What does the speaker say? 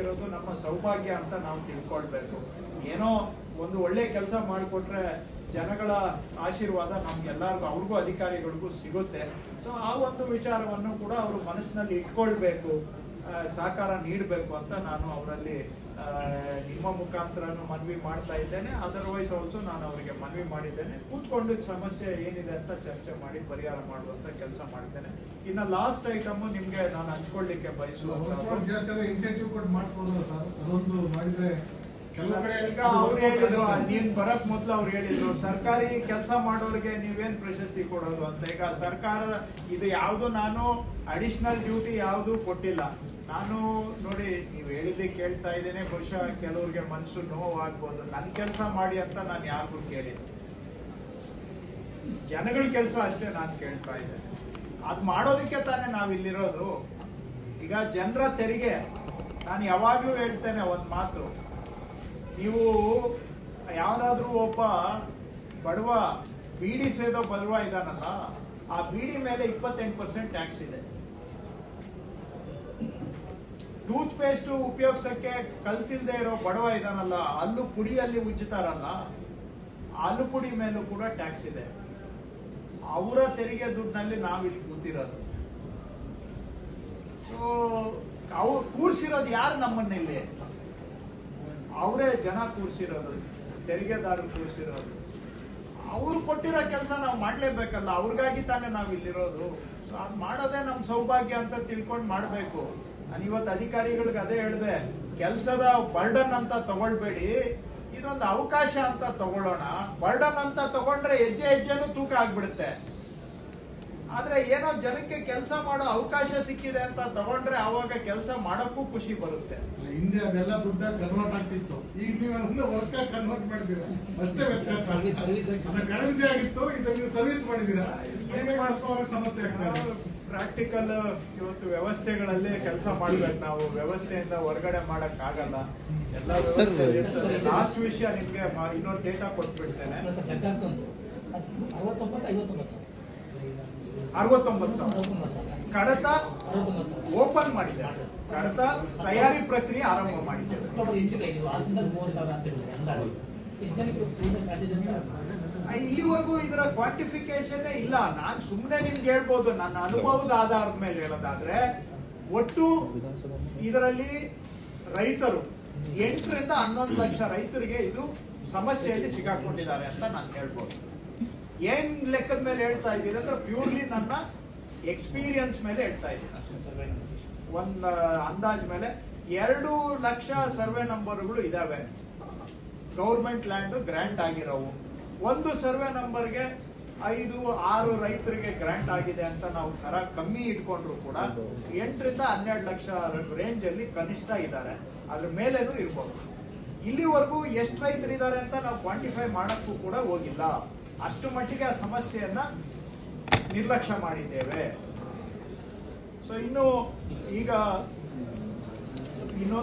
ಸಿಕ್ಕಿರೋದು ನಮ್ಮ ಸೌಭಾಗ್ಯ ಅಂತ ನಾವು ತಿಳ್ಕೊಳ್ಬೇಕು. ಏನೋ ಒಂದು ಒಳ್ಳೆ ಕೆಲಸ ಮಾಡಿಕೊಟ್ರೆ ಜನಗಳ ಆಶೀರ್ವಾದ ನಮ್ಗೆಲ್ಲರಿಗೂ ಅವ್ರಿಗೂ ಅಧಿಕಾರಿಗಳಿಗೂ ಸಿಗುತ್ತೆ. ಸೊ ಆ ಒಂದು ವಿಚಾರವನ್ನು ಕೂಡ ಅವರು ಮನಸ್ಸಿನಲ್ಲಿ ಇಟ್ಕೊಳ್ಬೇಕು ಸಹಕಾರ ನೀಡಬೇಕು ಅಂತ ನಾನು ಅವರಲ್ಲಿ ನಿಮ್ಮ ಮುಖಾಂತರನು ಮನವಿ ಮಾಡ್ತಾ ಇದ್ದೇನೆ. ಅದರ್ವೈಸ್ ಆಲ್ಸೋ ನಾನು ಅವರಿಗೆ ಮನವಿ ಮಾಡಿದ್ದೇನೆ. ಕೂತ್ಕೊಂಡು ಸಮಸ್ಯೆ ಏನಿದೆ ಅಂತ ಚರ್ಚೆ ಮಾಡಿ ಪರಿಹಾರ ಮಾಡುವಂತ ಕೆಲಸ ಮಾಡ್ತೇನೆ ಇನ್ನು ಲಾಸ್ಟ್ ಐಟಮ್ ನಿಮ್ಗೆ ನಾನು ಹಂಚ್ಕೊಳ್ಳಿಕ್ಕೆ ಅವ್ರು ಹೇಳಿದ್ರು ನೀನ್ ಬರಕ್ ಮೊದ್ಲು ಅವ್ರು ಹೇಳಿದ್ರು ಸರ್ಕಾರಿ ಕೆಲಸ ಮಾಡೋರಿಗೆ ನೀವೇನ್ ಪ್ರಶಸ್ತಿ ಕೊಡೋದು ಅಂತ. ಈಗ ಸರ್ಕಾರದ ಇದು ಯಾವ್ದು ನಾನು ಅಡಿಷನಲ್ ಡ್ಯೂಟಿ ಯಾವ್ದು ಕೊಟ್ಟಿಲ್ಲ. ನಾನು ನೋಡಿ, ನೀವ್ ಹೇಳಿದ್ದೆ ಕೇಳ್ತಾ ಇದ್ದೇನೆ, ಬಹುಶಃ ಕೆಲವ್ರಿಗೆ ಮನಸ್ಸು ನೋವಾಗ್ಬೋದು. ನನ್ ಕೆಲಸ ಮಾಡಿ ಅಂತ ನಾನು ಯಾರಿಗೂ ಕೇಳಿಲ್ಲ. ಜನಗಳ ಕೆಲಸ ಅಷ್ಟೇ ನಾನು ಕೇಳ್ತಾ ಇದ್ದೇನೆ. ಅದ್ ಮಾಡೋದಕ್ಕೆ ತಾನೇ ನಾವ್ ಇಲ್ಲಿರೋದು ಈಗ ಜನರ ತೆರಿಗೆ, ನಾನು ಯಾವಾಗ್ಲೂ ಹೇಳ್ತೇನೆ ಒಂದ್ ಮಾತು. ನೀವು ಯಾವ್ದಾದ್ರೂ ಒಬ್ಬ ಬಡವ ಬೀಡಿ ಸೇದೋ ಬಲ್ವ ಇದಾನಲ್ಲ, ಆ ಬೀಡಿ ಮೇಲೆ ಇಪ್ಪತ್ತೆಂಟು ಪರ್ಸೆಂಟ್ ಟ್ಯಾಕ್ಸ್ ಇದೆ. ಟೂತ್ ಪೇಸ್ಟ್ ಉಪಯೋಗಿಸಕ್ಕೆ ಕಲ್ತಿಲ್ದೇ ಇರೋ ಬಡವ ಇದಾನಲ್ಲ, ಅಲ್ಲೂ ಪುಡಿಯಲ್ಲಿ ಉಜ್ಜುತ್ತಾರಲ್ಲ ಅಲ್ಲು ಪುಡಿ ಮೇಲೂ ಕೂಡ ಟ್ಯಾಕ್ಸ್ ಇದೆ. ಅವರ ತೆರಿಗೆ ದುಡ್ಡಿನಲ್ಲಿ ನಾವಿಲ್ಲಿ ಕೂತಿರೋದು. ಸೊ ಅವ್ರು ಕೂರ್ಸಿರೋದು ಯಾರು ನಮ್ಮನ್ನ ಇಲ್ಲಿ? ಅವರೇ ಜನ ಕೂರ್ಸಿರೋದು, ತೆರಿಗೆದಾರರು ಕೂರ್ಸಿರೋದು. ಅವ್ರು ಕೊಟ್ಟಿರೋ ಕೆಲಸ ನಾವು ಮಾಡಲೇಬೇಕಲ್ಲ, ಅವ್ರಿಗಾಗಿ ತಾನೇ ನಾವು ಇಲ್ಲಿರೋದು ಸೊ ಅದು ಮಾಡೋದೇ ನಮ್ಮ ಸೌಭಾಗ್ಯ ಅಂತ ತಿಳ್ಕೊಂಡು ಮಾಡ್ಬೇಕು. ನಾನು ಇವತ್ತು ಅಧಿಕಾರಿಗಳಿಗೆ ಅದೇ ಹೇಳಿದೆ ಕೆಲಸದ ಬರ್ಡನ್ ಅಂತ ತಗೊಳ್ಬೇಡಿ ಇದೊಂದು ಅವಕಾಶ ಅಂತ ತಗೊಳ್ಳೋಣ. ಬರ್ಡನ್ ಅಂತ ತಗೊಂಡ್ರೆ ಹೆಜ್ಜೆ ಹೆಜ್ಜೆನೂ ತೂಕ ಆಗ್ಬಿಡುತ್ತೆ. ಆದ್ರೆ ಏನೋ ಜನಕ್ಕೆ ಕೆಲಸ ಮಾಡೋ ಅವಕಾಶ ಸಿಕ್ಕಿದೆ ಅಂತ ತಗೊಂಡ್ರೆ ಅವಾಗ ಕೆಲಸ ಮಾಡಕ್ಕೂ ಖುಷಿ ಬರುತ್ತೆ. ಹಿಂದೆ ಅದೆಲ್ಲ ದುಡ್ಡ ಕನ್ವರ್ಟ್ ಆಗ್ತಿತ್ತು. ಈಗ ನೀವು ಅದನ್ನ ವರ್ಕ್ ಕನ್ವರ್ಟ್ ಮಾಡಿದ್ದೀರಾ ಅಷ್ಟೇ ವ್ಯತ್ಯಾಸ. ಕರೆನ್ಸಿ ಆಗಿತ್ತು ಇದು ನೀವು ಸರ್ವಿಸ್ ಮಾಡಿದೀರಾ ಸಮಸ್ಯೆ ಆಗ್ತಾ ಇದೆ. ಪ್ರಾಕ್ಟಿಕಲ್ ಇವತ್ತು ವ್ಯವಸ್ಥೆಗಳಲ್ಲಿ ಕೆಲಸ ಮಾಡ್ಬೇಕು ನಾವು. ವ್ಯವಸ್ಥೆಯಿಂದ ಹೊರಗಡೆ ಮಾಡಕ್ ಆಗಲ್ಲ ಎಲ್ಲ ವ್ಯವಸ್ಥೆ ಲಾಸ್ಟ್ ವಿಷಯ ನಿಮ್ಗೆ ಇನ್ನೊಂದು ಡೇಟಾ ಕೊಟ್ಬಿಡ್ತೇನೆ. ಅರವತ್ತೊಂಬತ್ತು ಸಾವಿರ. ಕಡತ ಓಪನ್ ಮಾಡಿದೆ. ಕಡತ ತಯಾರಿ ಪ್ರಕ್ರಿಯೆ ಆರಂಭ ಮಾಡಿದ್ದೇವೆ ಇಲ್ಲಿವರೆಗೂ ಇದರ ಕ್ವಾಂಟಿಫಿಕೇಶನ್ ಇಲ್ಲ. ನಾನು ಸುಮ್ಮನೆ ನಿಮ್ಗೆ ಹೇಳ್ಬೋದು. ನನ್ನ ಅನುಭವದ ಆಧಾರದ ಮೇಲೆ ಹೇಳೋದಾದ್ರೆ, ಒಟ್ಟು ಇದರಲ್ಲಿ ರೈತರು ಎಂಟರಿಂದ ಹನ್ನೊಂದು ಲಕ್ಷ ರೈತರಿಗೆ ಇದು ಸಮಸ್ಯೆಯಲ್ಲಿ ಸಿಗಾಕೊಂಡಿದ್ದಾರೆ ಅಂತ ನಾನು ಹೇಳ್ಬೋದು. ಏನ್ ಲೆಕ್ಕದ ಮೇಲೆ ಹೇಳ್ತಾ ಇದ್ದೀನಿ ಅಂದ್ರೆ ಪ್ಯೂರ್ಲಿ ನನ್ನ ಎಕ್ಸ್ಪೀರಿಯನ್ಸ್ ಮೇಲೆ ಹೇಳ್ತಾ ಇದ್ದೀನಿ. ಒಂದ್ ಅಂದಾಜ್ ಮೇಲೆ ಎರಡು ಲಕ್ಷ ಸರ್ವೆ ನಂಬರ್ಗಳು ಇದಾವೆ. ಗೌರ್ಮೆಂಟ್ ಲ್ಯಾಂಡ್ ಗ್ರಾಂಟ್ ಆಗಿರೋವು ಒಂದು ಸರ್ವೆ ನಂಬರ್ಗೆ ಐದು, ಆರು ರೈತರಿಗೆ ಗ್ರಾಂಟ್ ಆಗಿದೆ ಅಂತ ನಾವು ಸರ ಕಮ್ಮಿ ಇಟ್ಕೊಂಡ್ರು ಕೂಡ ಎಂಟರಿಂದ ಹನ್ನೆರಡು ಲಕ್ಷ ರೇಂಜ್ ಅಲ್ಲಿ ಕನಿಷ್ಠ ಇದ್ದಾರೆ. ಅದ್ರ ಮೇಲೇನು ಇರ್ಬೋದು. ಇಲ್ಲಿವರೆಗೂ ಎಷ್ಟು ರೈತರು ಇದ್ದಾರೆ ಅಂತ ನಾವು ಕ್ವಾಂಟಿಫೈ ಮಾಡಕ್ಕೂ ಕೂಡ ಹೋಗಿಲ್ಲ. ಅಷ್ಟು ಮಟ್ಟಿಗೆ ಆ ಸಮಸ್ಯೆಯನ್ನ ನಿರ್ಲಕ್ಷ್ಯ ಮಾಡಿದ್ದೇವೆ. ಸೊ ಇನ್ನು ಈಗ ಇನ್ನೊಂದು